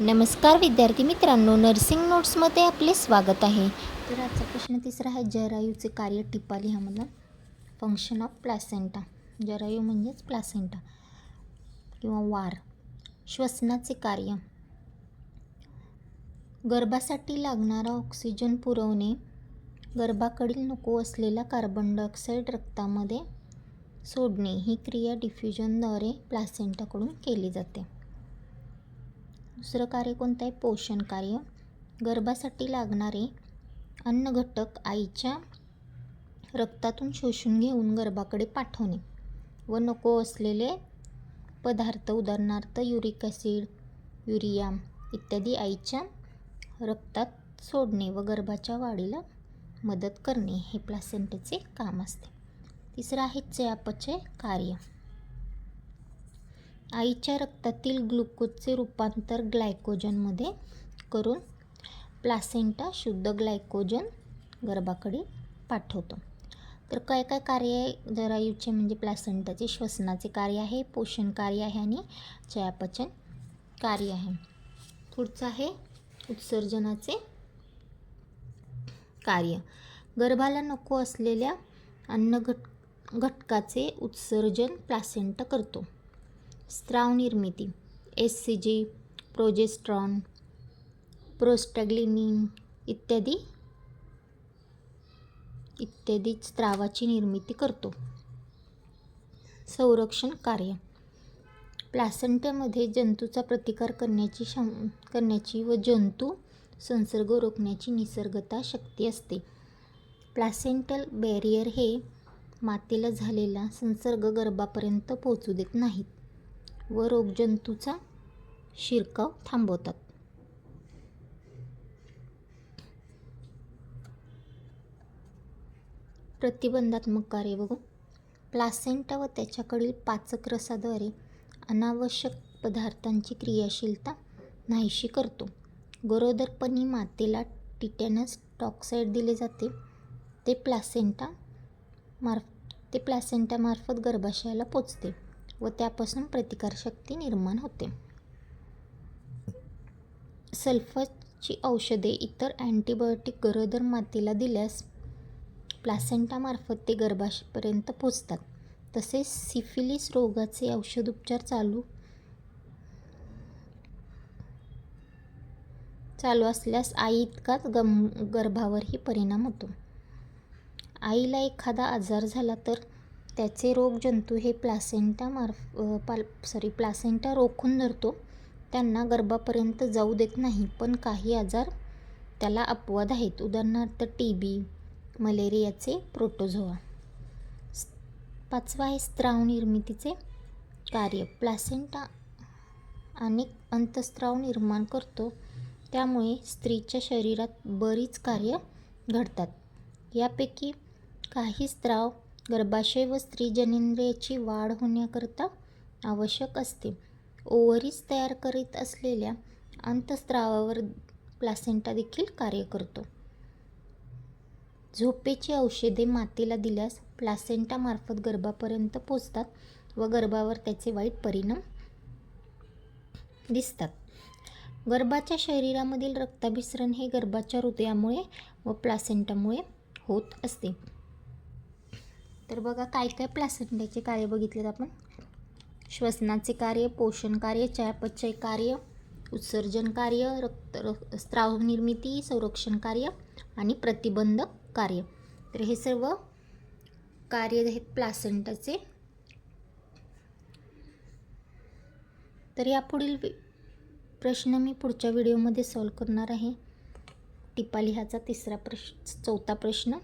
नमस्कार विद्यार्थी मित्रांनो नर्सिंग नोट्समध्ये आपले स्वागत आहे. तर आजचा प्रश्न तिसरा आहे जरायूचे कार्य टिपा लिहामधला फंक्शन ऑफ प्लॅसेंटा जरायू म्हणजेच प्लॅसेंटा किंवा वार. श्वसनाचे कार्य. गर्भासाठी लागणारा ऑक्सिजन पुरवणे. गर्भाकडील नको असलेला कार्बन डायऑक्साईड रक्तामध्ये सोडणे. ही क्रिया डिफ्युजनद्वारे प्लॅसेंटाकडून केली जाते. दुसरं कार्य कोणतं आहे पोषण कार्य. गर्भासाठी लागणारे अन्न घटक आईच्या रक्तातून शोषून घेऊन गर्भाकडे पाठवणे व नको असलेले पदार्थ उदाहरणार्थ युरिक ॲसिड युरिया इत्यादी आईच्या रक्तात सोडणे व गर्भाच्या वाढीला मदत करणे हे प्लासेंटेचे काम असते. तिसरं आहे चयापचय कार्य. आईच्या रक्तातील ग्लुकोजचे रूपांतर ग्लायकोजनमध्ये करून प्लासेंटा शुद्ध ग्लायकोजन गर्भाकडे पाठवतो. तर काय काय कार्य आहे? जरायूचे म्हणजे प्लासेंटाचे श्वसनाचे कार्य आहे पोषण कार्य आहे आणि चयापचन कार्य आहे. पुढचं आहे उत्सर्जनाचे कार्य. गर्भाला नको असलेल्या अन्न घट घटकाचे उत्सर्जन प्लासेंटा करतो. स्त्राव निर्मिती S C G progesterone prostaglandin इत्यादी इत्यादी स्त्रावाची निर्मिती करतो. संरक्षण कार्य. प्लासेंटामध्ये जंतूचा प्रतिकार करण्याची क्षम करण्याची व जंतू संसर्ग रोखण्याची निसर्गता शक्ती असते. प्लासेंटल बॅरियर हे मातेला झालेला संसर्ग गर्भापर्यंत पोहोचू देत नाहीत. व रोगजंतूचा शिरकाव थांबवतात. प्रतिबंधात्मक कार्य बघू प्लासेंटा व त्याच्याकडील पाचक रसाद्वारे अनावश्यक पदार्थांची क्रियाशीलता नाहीशी करतो. गरोदरपणी मातेला टिटॅनस टॉक्साईड दिले जाते. ते प्लासेंटा मार्फ ते प्लासेंटामार्फत गर्भाशयाला पोचते. व त्यापासून प्रतिकारशक्ती निर्माण होते. सल्फरची औषधे इतर अँटीबायोटिक गरोदर मातेला दिल्यास प्लासेंटामार्फत ते गर्भाशयापर्यंत पोचतात तसेच सिफिलिस रोगाचे औषधोपचार चालू चालू असल्यास आई इतकाच गम गर्भावरही परिणाम होतो. आईला एखादा आजार झाला तर त्याचे रोगजंतू हे प्लासेंटा मार्फ पाल सॉरी प्लासेंटा रोखून धरतो. त्यांना गर्भापर्यंत जाऊ देत नाही पण काही आजार त्याला अपवाद आहेत. उदाहरणार्थ टी बी मलेरियाचे प्रोटोझोआ. पाचवा आहे स्त्राव निर्मितीचे कार्य. प्लासेंटा अनेक अंतस्त्राव निर्माण करतो त्यामुळे स्त्रीच्या शरीरात बरीच कार्य घडतात. यापैकी काही स्त्राव गर्भाशय व स्त्री जनेंद्रियाची वाढ होण्याकरता आवश्यक असते. ओव्हरीज तयार करीत असलेल्या अंतस्त्रावावर प्लासेंटा देखील कार्य करतो. झोपेची औषधे मातेला दिल्यास प्लासेंटामार्फत गर्भापर्यंत पोचतात व गर्भावर त्याचे वाईट परिणाम दिसतात. गर्भाच्या शरीरामधील रक्ताभिसरण हे गर्भाच्या हृदयामुळे व प्लासेंटामुळे होत असते. तर बघा काय काय प्लॅसेंटाचे कार्य बघितलेत आपण? श्वसनाचे कार्य पोषण कार्य चयापचय कार्य उत्सर्जन कार्य रक्त र स्त्राव निर्मिती संरक्षण कार्य आणि प्रतिबंधक कार्य. तर हे सर्व कार्य आहेत प्लासेंटाचे तर यापुढील प्रश्न मी पुढच्या व्हिडिओमध्ये सॉल्व करणार आहे. टिपा लिहाचा तिसरा प्रश्न चौथा प्रश्न.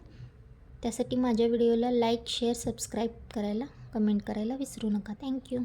त्यासाठी माझ्या व्हिडिओला लाईक शेअर सबस्क्राईब करायला कमेंट करायला विसरू नका. थँक्यू.